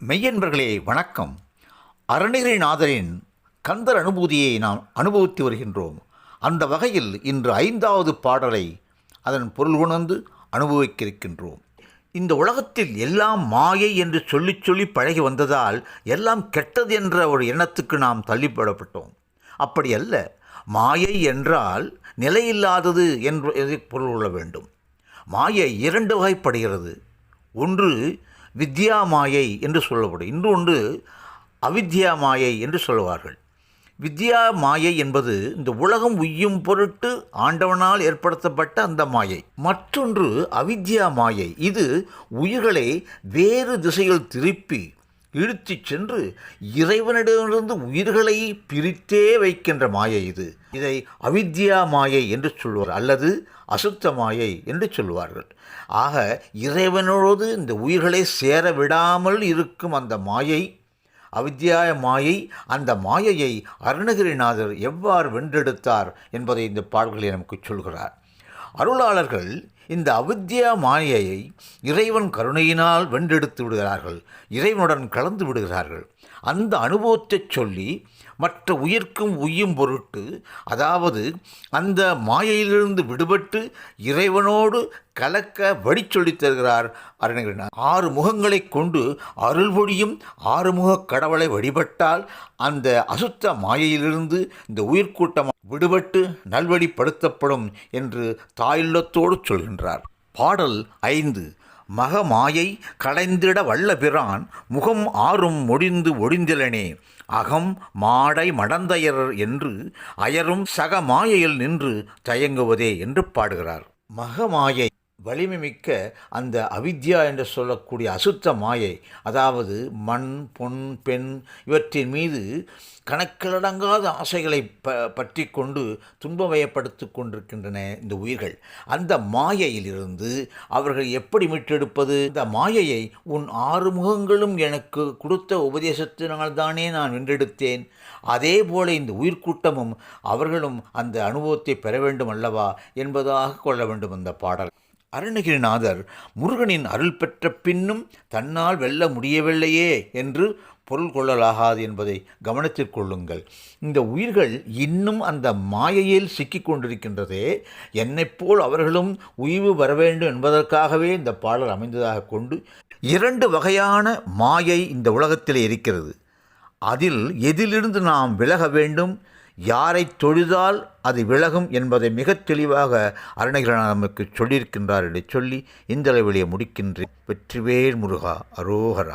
மெய்யன்பர்களே வணக்கம். அருணகிரிநாதரின் கந்தர் அனுபூதியை நாம் அனுபவித்து வருகின்றோம். அந்த வகையில் இன்று ஐந்தாவது பாடலை அதன் பொருள் உணர்ந்து அனுபவிக்க இருக்கின்றோம் இந்த உலகத்தில் எல்லாம் மாயை என்று சொல்லி சொல்லி பழகி வந்ததால் எல்லாம் கெட்டது என்ற ஒரு எண்ணத்துக்கு நாம் தள்ளிப்படப்பட்டோம். அப்படி அல்ல மாயை என்றால் நிலையில்லாதது என்று பொருள் கொள்ள வேண்டும். மாயை இரண்டு வகைப்படுகிறது. ஒன்று வித்யா மாயை என்று சொல்லப்படும். இன்னொன்று அவித்யா மாயை என்று சொல்லுவார்கள். வித்யா மாயை என்பது இந்த உலகம் உய்யும் பொருட்டு ஆண்டவனால் ஏற்படுத்தப்பட்ட அந்த மாயை. மற்றொன்று அவித்யா மாயை இது உயிர்களை வேறு திசையில் திருப்பி இழுத்துச் சென்று இறைவனிடமிருந்து உயிர்களை பிரித்தே வைக்கின்ற மாயை இது. இதை அவித்யா மாயை என்று சொல்வார் அல்லது அசுத்த மாயை என்று சொல்வார்கள். ஆக இறைவனோடு இந்த உயிர்களை சேர விடாமல் இருக்கும் அந்த மாயை அவித்யாய மாயை அந்த மாயையை அருணகிரிநாதர் எவ்வாறு வென்றெடுத்தார் என்பதை இந்த பாடல்களை நமக்கு சொல்கிறார். அருளாளர்கள் இந்த அவித்யா மாயையை இறைவன் கருணையினால் வென்றெடுத்து விடுகிறார்கள். இறைவனுடன் கலந்து விடுகிறார்கள். அந்த அனுபவத்தை சொல்லி மற்ற உயிர்க்கும் உய்யும் பொருட்டு அதாவது அந்த மாயையிலிருந்து விடுபட்டு இறைவனோடு கலக்க வழி சொல்லித் தருகிறார் ஆறு முகங்களை கொண்டு அருள்பொழியும் ஆறுமுக கடவுளை வழிபட்டால் அந்த அசுத்த மாயையிலிருந்து இந்த உயிர்க்கூட்டம் விடுபட்டு நல்வழிப்படுத்தப்படும் என்று தாயுள்ளத்தோடு சொல்கின்றார். பாடல் ஐந்து மகமாயை களைந்திட வல்லபிரான் முகம் ஆறும் முடிந்து ஒடிந்திலனே அகம் மாடை மடந்தையர் என்று அயரும் சக மாயையில் நின்று தயங்குவதே என்று பாடுகிறார். மகமாயை வலிமை மிக்க அந்த அவித்யா என்று சொல்லக்கூடிய அசுத்த மாயை அதாவது மண் பொன் பெண் இவற்றின் மீது கணக்கிலடங்காத ஆசைகளை ப பற்றி கொண்டு துன்பமயப்படுத்தி கொண்டிருக்கின்றன இந்த உயிர்கள். அந்த மாயையிலிருந்து அவர்கள் எப்படி மீட்டெடுப்பது? இந்த மாயையை உன் ஆறு முகங்களும் எனக்கு கொடுத்த உபதேசத்தினால்தானே நான் வென்றெடுத்தேன். அதே போல இந்த உயிர்க்கூட்டமும் அவர்களும் அந்த அனுபவத்தை பெற வேண்டும் அல்லவா என்பதாக கொள்ள வேண்டும் அந்த பாடல். அருணகிரிநாதர் முருகனின் அருள் பெற்ற பின்னும் தன்னால் வெல்ல முடியவில்லையே என்று பொருள் கொள்ளலாகாது என்பதை கவனத்தில் கொள்ளுங்கள். இந்த உயிர்கள் இன்னும் அந்த மாயையில் சிக்கிக் கொண்டிருக்கின்றதே என்னைப்போல் அவர்களும் உய்வு வர வேண்டும் என்பதற்காகவே இந்த பாடல் அமைந்ததாக கொண்டு இரண்டு வகையான மாயை இந்த உலகத்தில் இருக்கிறது. அதில் எதிலிருந்து நாம் விலக வேண்டும்? யாரை தொழுதால் அது விலகும் என்பதை மிகத் தெளிவாக அருணகிரிநாதர் நமக்கு சொல்லியிருக்கின்றார் என்று சொல்லி இந்த அளவிலே முடிக்கின்றேன். வெற்றிவேல் முருகா அரோகரா.